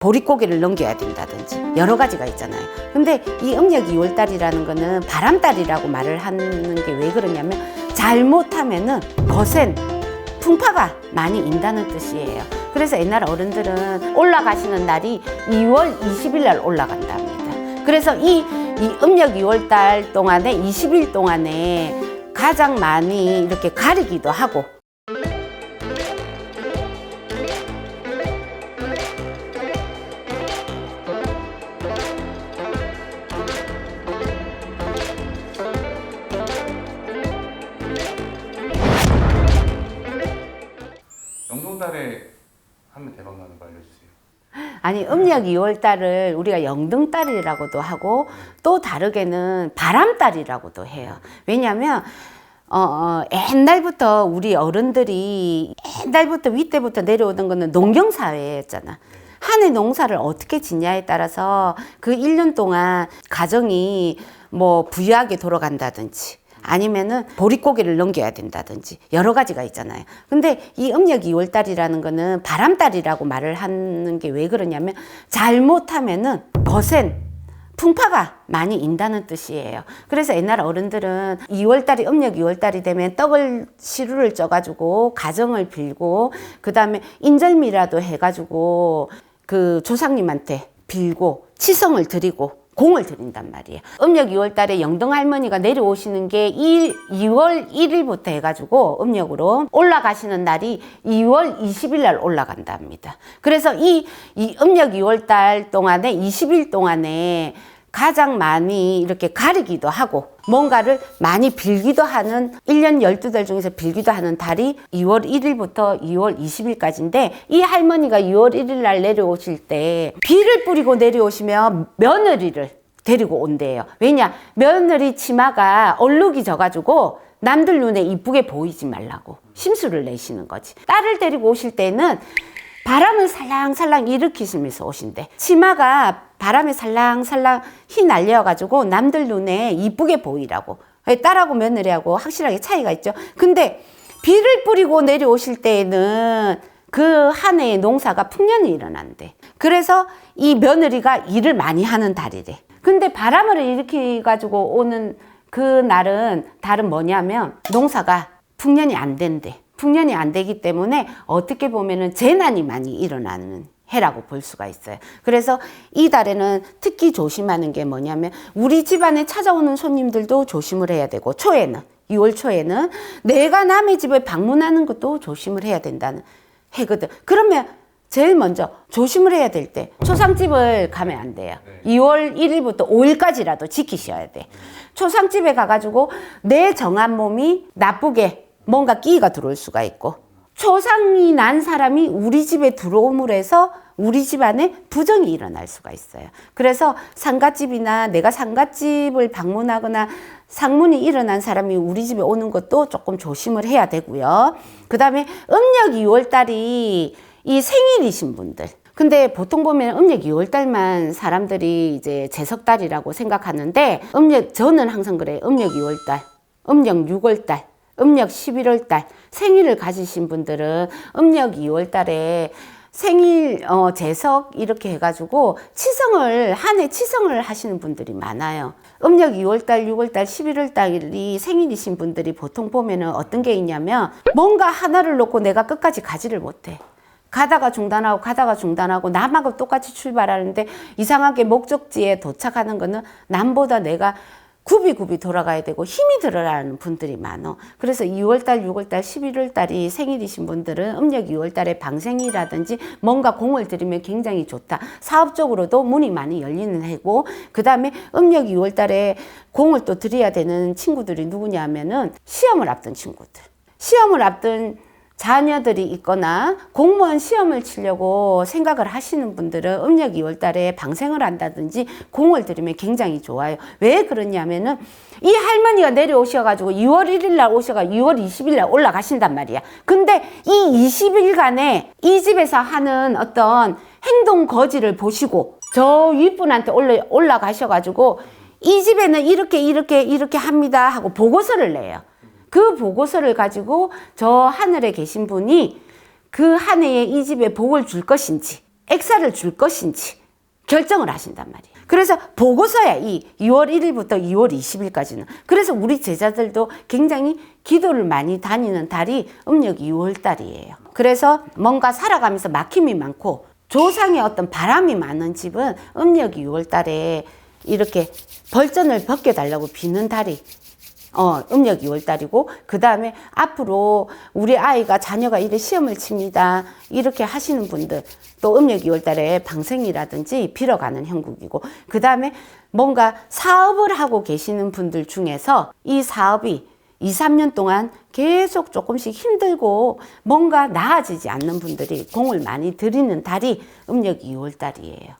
보릿고개를 넘겨야 된다든지 여러 가지가 있잖아요. 근데 이 음력 2월달이라는 거는 바람달이라고 말을 하는 게 왜 그러냐면 잘못하면은 거센 풍파가 많이 인다는 뜻이에요. 그래서 옛날 어른들은 올라가시는 날이 2월 20일 날 올라간답니다. 그래서 이, 이 음력 2월 달 동안에 20일 동안에 가장 많이 이렇게 가리기도 하고 영동달에 하면 대박 나는 거 알려주세요. 아니 음력 2월 달을 우리가 영등 달이라고도 하고 또 다르게는 바람 달이라고도 해요. 왜냐하면 어, 어, 옛날부터 우리 어른들이 옛날부터 윗때부터 내려오던 거는 농경 사회였잖아. 한 해 농사를 어떻게 짓냐에 따라서 그 1년 동안 가정이 뭐 부유하게 돌아간다든지 아니면은 보릿고개를 넘겨야 된다든지 여러 가지가 있잖아요. 근데 이 음력 2월 달이라는 거는 바람달이라고 말을 하는 게 왜 그러냐면 잘못하면은 거센 풍파가 많이 인다는 뜻이에요. 그래서 옛날 어른들은 2월 달이 음력 2월 달이 되면 떡을 시루를 쪄가지고 가정을 빌고 그 다음에 인절미라도 해가지고 그 조상님한테 빌고 치성을 드리고 공을 드린단 말이에요. 음력 2월 달에 영등 할머니가 내려오시는 게 1, 2월 1일부터 해가지고 음력으로 올라가시는 날이 2월 20일 날 올라간답니다. 그래서 이, 이 음력 2월 달 동안에 20일 동안에 가장 많이 이렇게 가리기도 하고 뭔가를 많이 빌기도 하는 1년 12달 중에서 빌기도 하는 달이 2월 1일부터 2월 20일까지인데 이 할머니가 2월 1일 날 내려오실 때 비를 뿌리고 내려오시면 며느리를 데리고 온대요. 왜냐? 며느리 치마가 얼룩이 져가지고 남들 눈에 이쁘게 보이지 말라고 심수를 내시는 거지. 딸을 데리고 오실 때는 바람을 살랑살랑 일으키시면서 오신대. 치마가 바람에 살랑살랑 휘 날려가지고 남들 눈에 이쁘게 보이라고. 딸하고 며느리하고 확실하게 차이가 있죠. 근데 비를 뿌리고 내려오실 때에는 그 한 해의 농사가 풍년이 일어난대. 그래서 이 며느리가 일을 많이 하는 달이래. 근데 바람을 일으켜가지고 오는 그 날은 달은 뭐냐면 농사가 풍년이 안 된대. 풍년이 안 되기 때문에 어떻게 보면은 재난이 많이 일어나는 해라고 볼 수가 있어요. 그래서 이 달에는 특히 조심하는 게 뭐냐면 우리 집안에 찾아오는 손님들도 조심을 해야 되고 초에는 6월 초에는 내가 남의 집에 방문하는 것도 조심을 해야 된다는 해거든. 그러면 제일 먼저 조심을 해야 될 때 초상집을 가면 안 돼요. 네. 2월 1일부터 5일까지라도 지키셔야 돼. 초상집에 가가지고 내 정한 몸이 나쁘게 뭔가 끼가 들어올 수가 있고 초상이 난 사람이 우리 집에 들어옴으로 해서 우리 집안에 부정이 일어날 수가 있어요. 그래서 상갓집이나 내가 상갓집을 방문하거나 상문이 일어난 사람이 우리 집에 오는 것도 조금 조심을 해야 되고요. 그 다음에 음력 2월 달이 이 생일이신 분들. 근데 보통 보면 음력 2월 달만 사람들이 이제 제석달이라고 생각하는데 음력 저는 항상 그래요. 음력 2월 달, 음력 6월 달, 음력 11월 달 생일을 가지신 분들은 음력 2월 달에 생일 어, 제석 이렇게 해가지고 치성을 한 해 치성을 하시는 분들이 많아요. 음력 2월 달, 6월 달, 11월 달이 생일이신 분들이 보통 보면은 어떤 게 있냐면 뭔가 하나를 놓고 내가 끝까지 가지를 못해. 가다가 중단하고 가다가 중단하고 남하고 똑같이 출발하는데 이상하게 목적지에 도착하는 거는 남보다 내가 굽이굽이 돌아가야 되고 힘이 들어라는 분들이 많어. 그래서 2월달, 6월달, 11월달이 생일이신 분들은 음력 2월달에 방생이라든지 뭔가 공을 들이면 굉장히 좋다. 사업적으로도 문이 많이 열리는 해고 그 다음에 음력 2월달에 공을 또 드려야 되는 친구들이 누구냐면은 시험을 앞둔 친구들. 시험을 앞둔 자녀들이 있거나 공무원 시험을 치려고 생각을 하시는 분들은 음력 2월 달에 방생을 한다든지 공을 들이면 굉장히 좋아요. 왜 그러냐면은 이 할머니가 내려오셔가지고 2월 1일 날 오셔가 2월 20일 날 올라가신단 말이야. 근데 이 20일간에 이 집에서 하는 어떤 행동 거지를 보시고 저 윗분한테 올라, 올라가셔가지고 이 집에는 이렇게 이렇게 이렇게 합니다 하고 보고서를 내요. 그 보고서를 가지고 저 하늘에 계신 분이 그 한 해에 이 집에 복을 줄 것인지 액사를 줄 것인지 결정을 하신단 말이에요. 그래서 보고서야 이 2월 1일부터 2월 20일까지는. 그래서 우리 제자들도 굉장히 기도를 많이 다니는 달이 음력 2월 달이에요. 그래서 뭔가 살아가면서 막힘이 많고 조상의 어떤 바람이 많은 집은 음력 2월 달에 이렇게 벌전을 벗겨달라고 비는 달이 어, 음력 2월 달이고, 그 다음에 앞으로 우리 아이가, 자녀가 이래 시험을 칩니다. 이렇게 하시는 분들, 또 음력 2월 달에 방생이라든지 빌어가는 형국이고, 그 다음에 뭔가 사업을 하고 계시는 분들 중에서 이 사업이 2, 3년 동안 계속 조금씩 힘들고 뭔가 나아지지 않는 분들이 공을 많이 들이는 달이 음력 2월 달이에요.